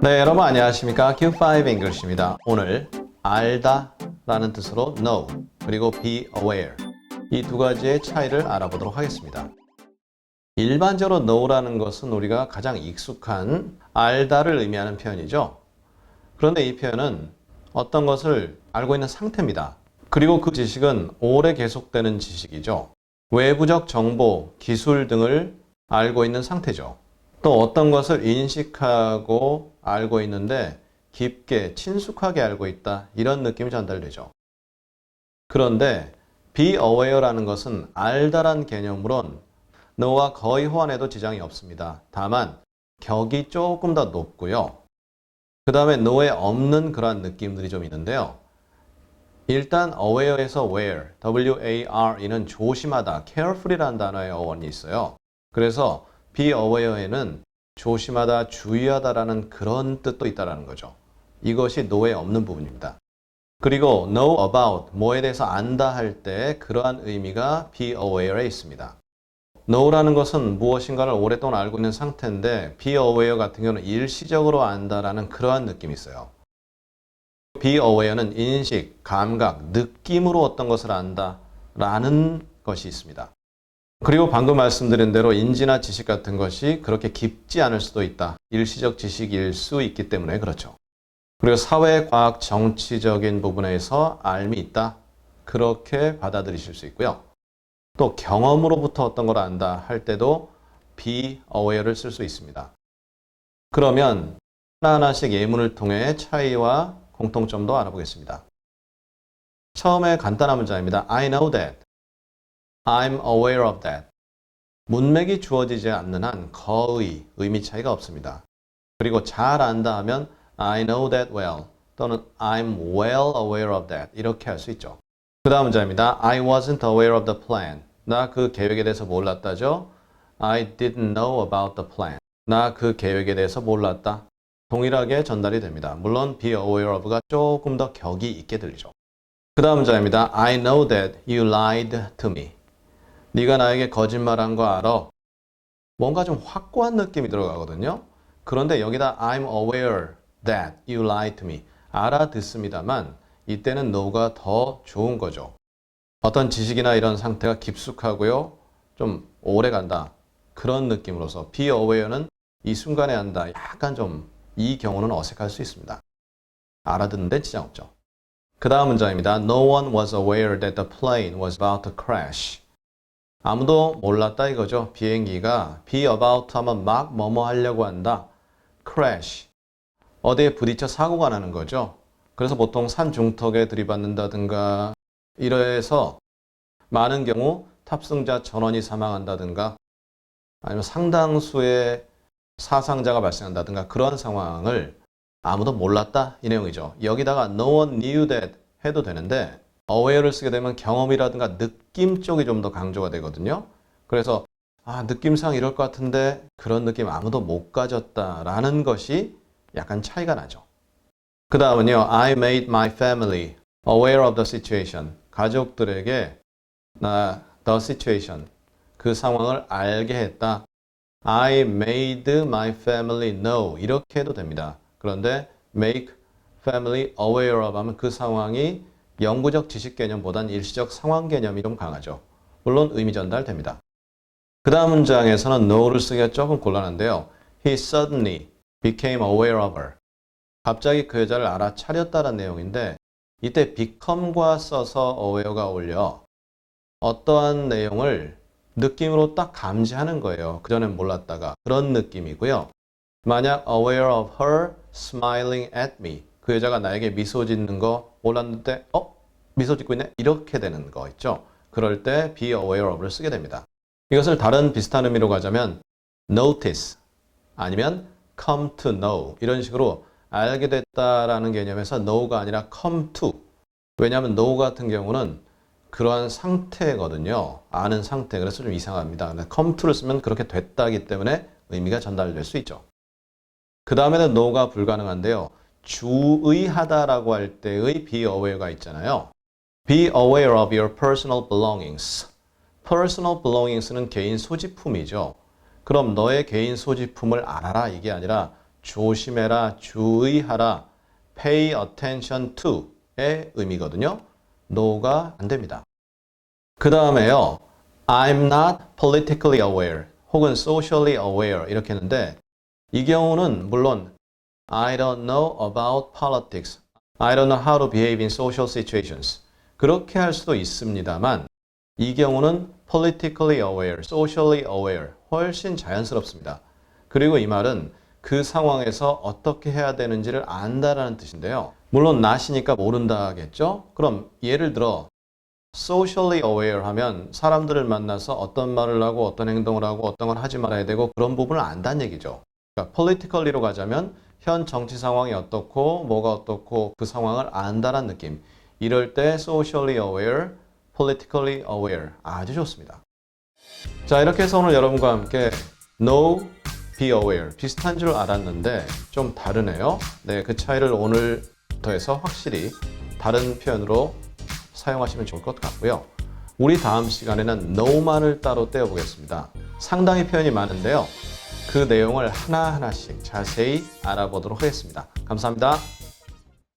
네, 여러분 안녕하십니까? Q5 English입니다. 오늘 알다 라는 뜻으로 know 그리고 be aware 이 두 가지의 차이를 알아보도록 하겠습니다. 일반적으로 know라는 것은 우리가 가장 익숙한 알다를 의미하는 표현이죠. 그런데 이 표현은 어떤 것을 알고 있는 상태입니다. 그리고 그 지식은 오래 계속되는 지식이죠. 외부적 정보, 기술 등을 알고 있는 상태죠. 또 어떤 것을 인식하고 알고 있는데 깊게 친숙하게 알고 있다 이런 느낌이 전달되죠. 그런데 be aware라는 것은 알다란 개념으론 너와 거의 호환해도 지장이 없습니다. 다만 격이 조금 더 높고요. 그 다음에 know에 없는 그러한 느낌들이 좀 있는데요. 일단 aware에서 where, w-a-r-e는 조심하다, carefully라는 단어의 어원이 있어요. 그래서 be aware에는 조심하다, 주의하다라는 그런 뜻도 있다라는 거죠. 이것이 know에 없는 부분입니다. 그리고 know about, 뭐에 대해서 안다 할 때 그러한 의미가 be aware에 있습니다. know라는 것은 무엇인가를 오랫동안 알고 있는 상태인데 be aware 같은 경우는 일시적으로 안다라는 그러한 느낌이 있어요. be aware는 인식, 감각, 느낌으로 어떤 것을 안다라는 것이 있습니다. 그리고 방금 말씀드린 대로 인지나 지식 같은 것이 그렇게 깊지 않을 수도 있다. 일시적 지식일 수 있기 때문에 그렇죠. 그리고 사회, 과학, 정치적인 부분에서 알미 있다. 그렇게 받아들이실 수 있고요. 또 경험으로부터 어떤 걸 안다 할 때도 be aware를 쓸 수 있습니다. 그러면 하나하나씩 예문을 통해 차이와 공통점도 알아보겠습니다. 처음에 간단한 문장입니다. I know that. I'm aware of that. 문맥이 주어지지 않는 한 거의 의미 차이가 없습니다. 그리고 잘 안다 하면 I know that well 또는 I'm well aware of that 이렇게 할 수 있죠. 그 다음 문장입니다. I wasn't aware of the plan. 나 그 계획에 대해서 몰랐다죠. I didn't know about the plan. 나 그 계획에 대해서 몰랐다. 동일하게 전달이 됩니다. 물론 be aware of가 조금 더 격이 있게 들리죠. 그 다음 문장입니다. I know that you lied to me. 네가 나에게 거짓말한 거 알아. 뭔가 좀 확고한 느낌이 들어가거든요. 그런데 여기다 I'm aware that you lied to me. 알아듣습니다만 이때는 know가 더 좋은 거죠. 어떤 지식이나 이런 상태가 깊숙하고요. 좀 오래 간다. 그런 느낌으로서 be aware는 이 순간에 한다. 약간 좀 이 경우는 어색할 수 있습니다. 알아듣는데 지장 없죠. 그 다음 문장입니다. No one was aware that the plane was about to crash. 아무도 몰랐다 이거죠. 비행기가 be about 하면 막 뭐뭐 하려고 한다. crash. 어디에 부딪혀 사고가 나는 거죠. 그래서 보통 산 중턱에 들이받는다든가 이래서 많은 경우 탑승자 전원이 사망한다든가 아니면 상당수의 사상자가 발생한다든가 그런 상황을 아무도 몰랐다 이 내용이죠. 여기다가 no one knew that 해도 되는데 aware를 쓰게 되면 경험이라든가 느낌 쪽이 좀 더 강조가 되거든요. 그래서 아 느낌상 이럴 것 같은데 그런 느낌 아무도 못 가졌다라는 것이 약간 차이가 나죠. 그 다음은요. I made my family aware of the situation. 가족들에게 나 the situation 그 상황을 알게 했다. I made my family know 이렇게 해도 됩니다. 그런데 make family aware of 하면 그 상황이 영구적 지식 개념보단 일시적 상황 개념이 좀 강하죠. 물론 의미 전달됩니다. 그 다음 문장에서는 know를 쓰기가 조금 곤란한데요. He suddenly became aware of her. 갑자기 그 여자를 알아차렸다는 내용인데 이때 become과 써서 aware가 어울려 어떠한 내용을 느낌으로 딱 감지하는 거예요. 그전엔 몰랐다가 그런 느낌이고요. 만약 aware of her smiling at me 그 여자가 나에게 미소 짓는 거 몰랐는데 어? 미소 짓고 있네? 이렇게 되는 거 있죠. 그럴 때 be aware of를 쓰게 됩니다. 이것을 다른 비슷한 의미로 가자면 notice 아니면 come to know 이런 식으로 알게 됐다라는 개념에서 know가 아니라 come to 왜냐하면 know 같은 경우는 그러한 상태거든요. 아는 상태. 그래서 좀 이상합니다. come to를 쓰면 그렇게 됐다기 때문에 의미가 전달될 수 있죠. 그 다음에는 know가 불가능한데요. 주의하다라고 할 때의 be aware가 있잖아요. Be aware of your personal belongings. personal belongings는 개인 소지품이죠. 그럼 너의 개인 소지품을 알아라 이게 아니라 조심해라, 주의하라, pay attention to의 의미거든요. no가 안 됩니다. 그 다음에요. I'm not politically aware 혹은 socially aware 이렇게 했는데 이 경우는 물론 I don't know about politics. I don't know how to behave in social situations. 그렇게 할 수도 있습니다만 이 경우는 politically aware, socially aware 훨씬 자연스럽습니다. 그리고 이 말은 그 상황에서 어떻게 해야 되는지를 안다라는 뜻인데요. 물론 not이니까 모른다겠죠? 그럼 예를 들어 socially aware 하면 사람들을 만나서 어떤 말을 하고 어떤 행동을 하고 어떤 걸 하지 말아야 되고 그런 부분을 안다는 얘기죠. 그러니까 politically로 가자면 현 정치 상황이 어떻고 뭐가 어떻고 그 상황을 안다는 느낌. 이럴 때 socially aware, politically aware 아주 좋습니다. 자 이렇게 해서 오늘 여러분과 함께 know, be aware 비슷한 줄 알았는데 좀 다르네요. 네, 그 차이를 오늘부터 해서 확실히 다른 표현으로 사용하시면 좋을 것 같고요. 우리 다음 시간에는 know만을 따로 떼어보겠습니다. 상당히 표현이 많은데요. 그 내용을 하나하나씩 자세히 알아보도록 하겠습니다. 감사합니다.